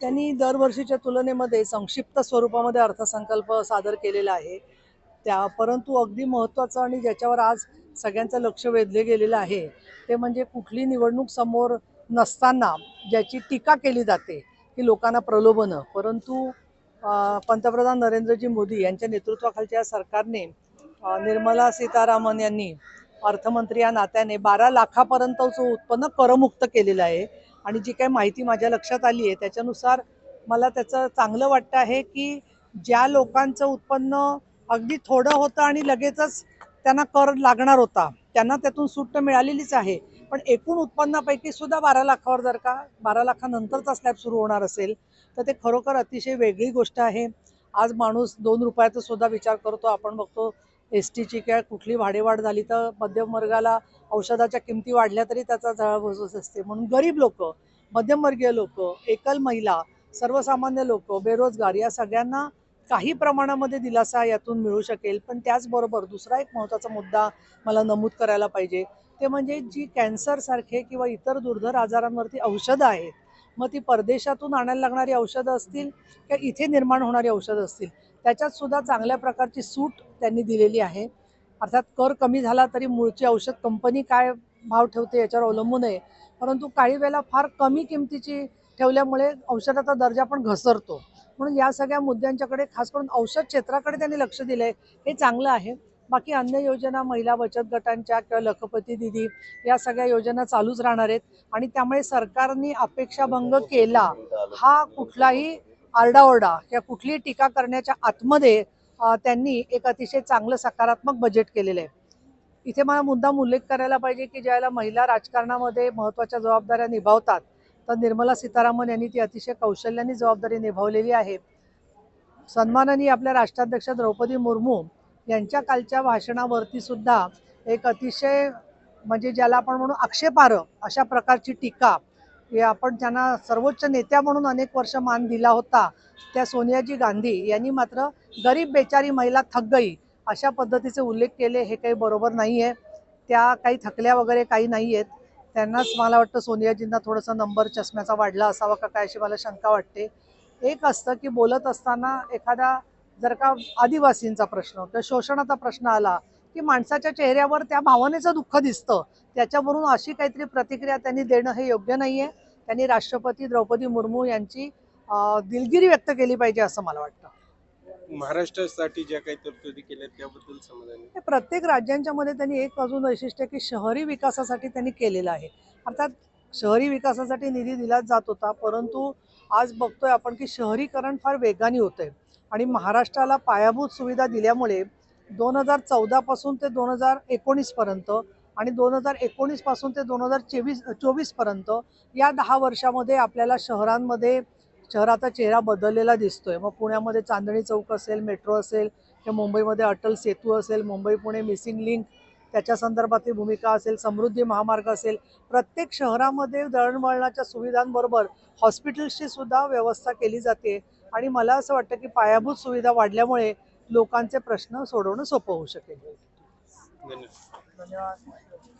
त्यांनी दरवर्षीच्या तुलनेमध्ये संक्षिप्त स्वरूपामध्ये अर्थसंकल्प सादर केलेला आहे. त्या परंतु अगदी महत्त्वाचं आणि ज्याच्यावर आज सगळ्यांचं लक्ष वेधले गेलेलं आहे ते म्हणजे कुठली निवडणूक समोर नसताना ज्याची टीका केली जाते की लोकांना प्रलोभनं. परंतु पंतप्रधान नरेंद्रजी मोदी यांच्या नेतृत्वाखालच्या सरकारने निर्मला सीतारामन यांनी अर्थमंत्री या नात्याने बारा लाखापर्यंतचं उत्पन्न करमुक्त केलेलं आहे. आणि जी काही माहिती माझ्या लक्षात आली आहे त्याच्यानुसार मला त्याचं चांगलं वाटतं आहे की ज्या लोकांचं उत्पन्न अगदी थोडं होतं आणि लगेचच त्यांना कर लागणार होता त्यांना त्यातून सूट तर मिळालेलीच आहे. पण एकूण उत्पन्नापैकी सुद्धा बारा लाखावर जर का बारा लाखानंतरचा स्लॅब सुरू होणार असेल तर ते खरोखर अतिशय वेगळी गोष्ट आहे. आज माणूस दोन रुपयाचा सुद्धा विचार करतो आपण बघतो एस टीची किंवा कुठली भाडेवाढ झाली तर मध्यम वर्गाला औषधाच्या किमती वाढल्या तरी त्याचा झळा असते. म्हणून गरीब लोक मध्यमवर्गीय लोक एकल महिला सर्वसामान्य लोक बेरोजगार या सगळ्यांना काही प्रमाणामध्ये दिलासा यातून मिळू शकेल. पण त्याचबरोबर दुसरा एक महत्त्वाचा मुद्दा मला नमूद करायला पाहिजे. ते म्हणजे जी कॅन्सरसारखे किंवा इतर दुर्धर आजारांवरती औषधं आहेत मग ती परदेशातून आणायला लागणारी औषधं असतील किंवा इथे निर्माण होणारी औषधं असतील त्याच्यात सुद्धा चांगल्या प्रकारची सूट त्यांनी दिलेली आहे. अर्थात कर कमी झाला तरी मूळची औषध कंपनी काय भाव ठेवते याच्यावर अवलंबून आहे. परंतु काही वेळेला फार कमी किमतीची ठेवल्यामुळे औषधाचा दर्जा पण घसरतो. म्हणून या सगळ्या मुद्द्यांच्याकडे खास करून औषध क्षेत्राकडे त्यांनी लक्ष दिलंय. हे चांगलं आहे. बाकी अन्य योजना महिला बचत गटांच्या किंवा लखपती दिदी या सगळ्या योजना चालूच राहणार आहेत. आणि त्यामुळे सरकारने अपेक्षाभंग केला हा कुठलाही आरडाओरडा किंवा कुठलीही टीका करण्याच्या आतमध्ये त्यांनी एक अतिशय चांगलं सकारात्मक बजेट केलेलं आहे. इथे मला मुद्दाम उल्लेख करायला पाहिजे की ज्यावेळेला महिला राजकारणामध्ये महत्त्वाच्या जबाबदाऱ्या निभावतात तर निर्मला सीतारामन यांनी ती अतिशय कौशल्याने जबाबदारी निभावलेली आहे. सन्मानाने आपल्या राष्ट्राध्यक्ष द्रौपदी मुर्मू यांच्या कालच्या भाषणावरती सुद्धा एक अतिशय म्हणजे ज्याला आपण म्हणू आक्षेपार्ह अशा प्रकारची टीका हे आपण ज्यांना सर्वोच्च नेत्या म्हणून अनेक वर्ष मान दिला होता त्या सोनियाजी गांधी यांनी मात्र गरीब बेचारी महिला थक गई अशा पद्धतीचे उल्लेख केले हे काही बरोबर नाही आहे त्या काही थकल्या वगैरे काही नाही आहेत त्यांनाच मला वाटतं सोनियाजींना थोडासा नंबर चष्म्याचा वाढला असावा का काय अशी मला शंका वाटते. एक असतं की बोलत असताना एखादा जर का आदिवासींचा प्रश्न किंवा शोषणाचा प्रश्न आला की माणसाच्या चेहऱ्यावर त्या भावनेचं दुःख दिसतं. त्याच्यावरून अशी काहीतरी प्रतिक्रिया त्यांनी देणं हे योग्य नाही आहे त्यांनी राष्ट्रपती द्रौपदी मुर्मू यांची दिलगिरी व्यक्त केली पाहिजे असं मला वाटतं. महाराष्ट्रासाठी ज्या काही तरतुदी केल्या त्याबद्दल समाधानी प्रत्येक राज्यांच्या मध्ये त्यांनी एक अजून वैशिष्ट्य की शहरी विकासासाठी त्यांनी केलेलं आहे. अर्थात शहरी विकासासाठी निधी दिलाच जात होता परंतु आज बघतोय आपण की शहरीकरण फार वेगाने होतंय. आणि महाराष्ट्राला पायाभूत सुविधा दिल्यामुळे दोन हजार चौदापासून ते दोन हजार एकोणीसपर्यंत आणि दोन हजार एकोणीसपासून ते दोन हजार चोवीस चोवीसपर्यंत या दहा वर्षामध्ये आपल्याला शहरांमध्ये शहराचा चेहरा बदललेला दिसतोय. मग पुण्यामध्ये चांदणी चौक असेल मेट्रो असेल किंवा मुंबईमध्ये अटल सेतू असेल मुंबई पुणे मिसिंग लिंक त्याच्या संदर्भातली भूमिका असेल समृद्धी महामार्ग असेल प्रत्येक शहरामध्ये दळणवळणाच्या सुविधांबरोबर हॉस्पिटल्सची सुद्धा व्यवस्था केली जाते. आणि मला असं वाटतं की पायाभूत सुविधा वाढल्यामुळे लोकांचे प्रश्न सोडवणं सोपं होऊ शकेल. धन्यवाद. धन्यवाद.